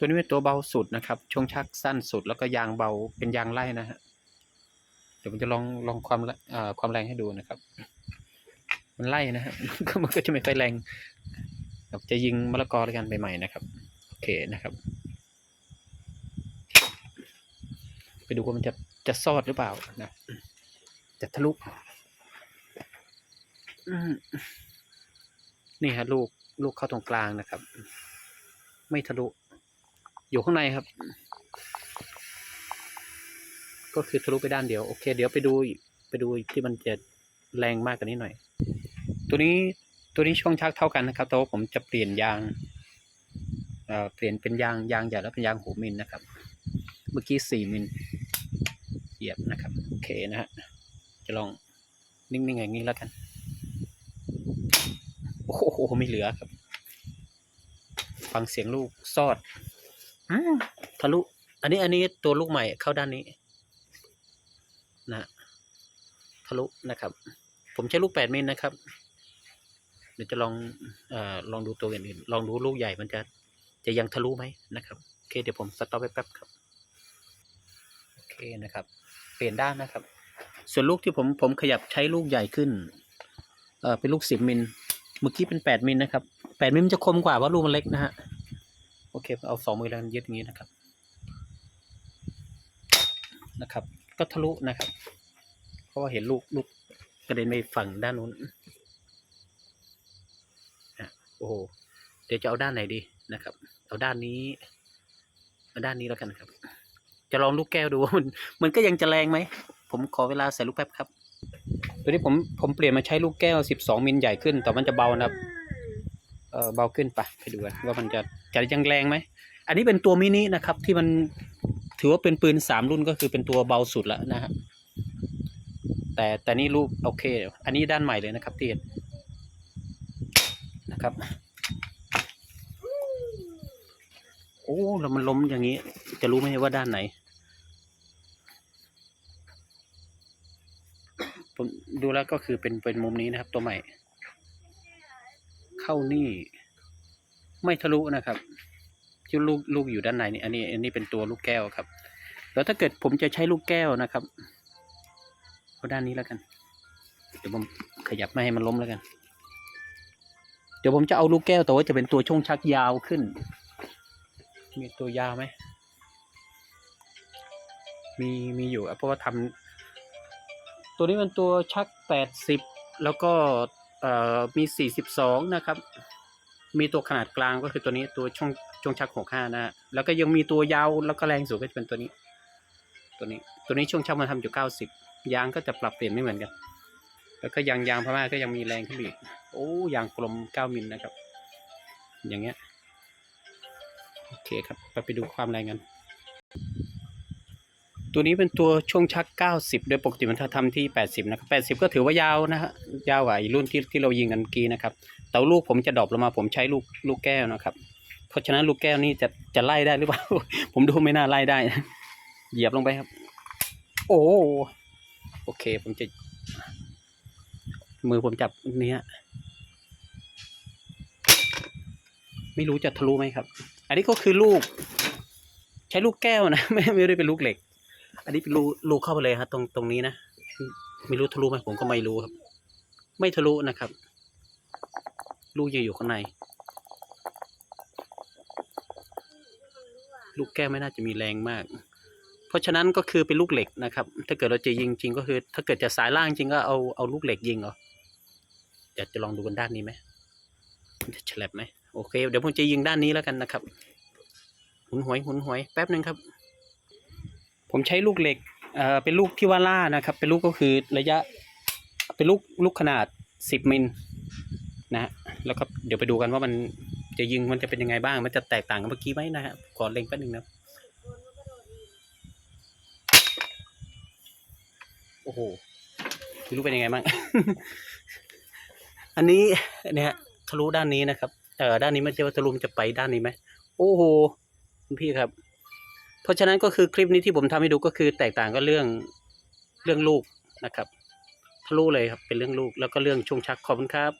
ตัวนี้เป็นตัวเบาสุดนะครับช่วงชักสั้นสุดแล้วก็ยางเบาเป็นยางไล่นะฮะเดี๋ยวผมจะลองลองความความแรงให้ดูนะครับ มันไล่นะฮะก็มันก็จะไม่ค่อยแรงครับจะยิงมะละกอด้วยกันใหม่ๆนะครับโอเคนะครับ ไปดูว่ามันจะจะซอดหรือเปล่านะจะทะลุนี่ฮะลูกลูกเข้าตรงกลางนะครับ ไม่ทะลุ อยู่ข้างในครับ ก็คือทะลุไปด้านเดียวโอเค เดี๋ยวไปดูไปดูที่มันจะแรงมากกว่านี้หน่อย ตัวนี้ตัวนี้ช่วงชักเท่ากันนะครับแต่ว่าผมจะเปลี่ยนยางเอ่อเปลี่ยนเป็นยางยางใหญ่แล้วเป็นยางหูมิลนะครับ เมื่อกี้สี่มิลเหยียบนะครับโอเคนะฮะจะลองนิ่งๆอย่างนี้แล้วกันโอ้โหไม่เหลือครับ ฟังเสียงลูกซอด ทะลุ อันนี้อันนี้ตัวลูกใหม่เข้าด้านนี้ นะทะลุนะครับ ผมใช้ลูกแปดมิลนะครับ เดี๋ยวจะลองเอ่อลองดูตัวอื่นๆลองดูลูกใหญ่มันจะจะยังทะลุไหมนะครับโอเคเดี๋ยวผมสต็อปไปแป๊บครับโอเคนะครับ เปลี่ยนด้านนะครับ ส่วนลูกที่ผมผมขยับใช้ลูกใหญ่ขึ้นเอ่อเป็นลูกสิบมิลเมื่อกี้เป็นแปดมิลนะครับแปดมิลมันจะคมกว่าเพราะลูกมันเล็กนะฮะ เค เอาสองมือแล้วยึดอย่างนี้นะครับ นะครับ ก็ทะลุนะครับ เพราะว่าเห็นลูกลูกกระเด็นไปฝั่งด้านนู้นอะโอ้โห เดี๋ยวจะเอาด้านไหนดีนะครับ เอาด้านนี้เอาด้านนี้แล้วกันครับ จะลองลูกแก้วดูว่ามันมันก็ยังจะแรงไหม ผมขอเวลาใส่ลูกแป๊บครับ ตัวนี้ผมผมเปลี่ยนมาใช้ลูกแก้ว 12 มิลใหญ่ขึ้น แต่มันจะเบานะครับ เบาขึ้นไปไปดูกันว่ามันจะจะยังแรงไหม อันนี้เป็นตัวมินินะครับที่มันถือว่าเป็นปืนสามรุ่นก็คือเป็นตัวเบาสุดแล้วนะฮะแต่แต่นี่ลูกโอเค อันนี้ด้านใหม่เลยนะครับที่เห็นนะครับ โอ้แล้วมันล้มอย่างนี้ จะรู้ไหมว่าด้านไหนผมดูแล้วก็คือเป็นเป็นมุมนี้นะครับตัวใหม่ เข้านี่ ไม่ทะลุนะครับที่ลูกลูกอยู่ด้านในนี่อันนี้ อันนี้เป็นตัวลูกแก้วครับ แล้วถ้าเกิดผมจะใช้ลูกแก้วนะครับเอาด้านนี้แล้วกัน เดี๋ยวผมขยับไม่ให้มันล้มแล้วกัน เดี๋ยวผมจะเอาลูกแก้วแต่ว่าจะเป็นตัวช่วงชักยาวขึ้น มีตัวยาวไหมมีมีอยู่เพราะว่าทำตัวนี้เป็นตัวชักแปดสิบแล้วก็ เอ่อมีสี่สิบสองนะครับ มีตัวขนาดกลางก็คือตัวนี้ตัวช่วงช่วงชักหกห้านะแล้วก็ยังมีตัวยาวแล้วก็แรงสูงก็จะเป็นตัวนี้ ตัวนี้ตัวนี้ช่วงชักมาทำอยู่เก้าสิบยางก็จะปรับเปลี่ยนไม่เหมือนกัน แล้วก็ยางยางพม่าก็ยังมีแรงขึ้นอีกโอ้ยางกลมเก้ามิลนะครับ อย่างเงี้ยโอเคครับไปไปดูความแรงกัน ตัวนี้เป็นตัวช่วงชัก 90 โดยปกติมันถ้าทำที่ 80 นะครับ 80 ก็ถือว่ายาวนะฮะ ยาวกว่าอ้รุ่นที่ที่เรายิงกันเมื่อกี้นะครับ แต่ลูกผมจะดรอปลงมา ผมใช้ลูกลูกแก้วนะครับ เพราะฉะนั้นลูกแก้วนี่จะจะไล่ได้หรือเปล่า ผมดูไม่น่าไล่ได้ เหยียบลงไปครับ โอ้ โอเค ผมจะ มือผมจับเนี้ย ไม่รู้จะทะลุไหมครับ อันนี้ก็คือลูก ใช้ลูกแก้วนะ ไม่ไม่ได้เป็นลูกเหล็ก อันนี้เป็นรูรูเข้าไปเลยครับตรงตรงนี้นะไม่รู้ทะลุไหมผมก็ไม่รู้ครับ ไม่ทะลุนะครับลูกยังอยู่ข้างใน ลูกแก้วไม่น่าจะมีแรงมาก เพราะฉะนั้นก็คือเป็นลูกเหล็กนะครับ ถ้าเกิดเราจะยิงจริงก็คือ ถ้าเกิดจะสายล่างจริงก็เอาเอาลูกเหล็กยิงเอาอยากจะลองดูบนด้านนี้ไหมจะฉลับไหมโอเค เดี๋ยวผมจะยิงด้านนี้แล้วกันนะครับ หุนหวยหุนหวยแป๊บหนึ่งครับ ผมใช้ลูกเหล็กเอ่อเป็นลูกที่ว่าล่านะครับ เป็นลูกก็คือระยะ เป็นลูกลูกขนาดสิบมิลนะฮะแล้วก็เดี๋ยวไปดูกันว่ามันจะยิงมันจะเป็นยังไงบ้าง มันจะแตกต่างกับเมื่อกี้ไหมนะฮะขอเล็งแป๊บนึงนะโอ้โหไม่รู้เป็นยังไงบ้าง อันนี้เนี่ยทะลุด้านนี้นะครับ เอ่อด้านนี้ไม่ใช่ว่าทะลุมันจะไปด้านนี้ไหม โอ้โหคุณพี่ครับ เพราะฉะนั้นก็คือคลิปนี้ที่ผมทำให้ดูก็คือแตกต่างก็เรื่องเรื่องลูกนะครับทะลุเลยครับเป็นเรื่องลูกแล้วก็เรื่องช่วงชักขอบคุณครับ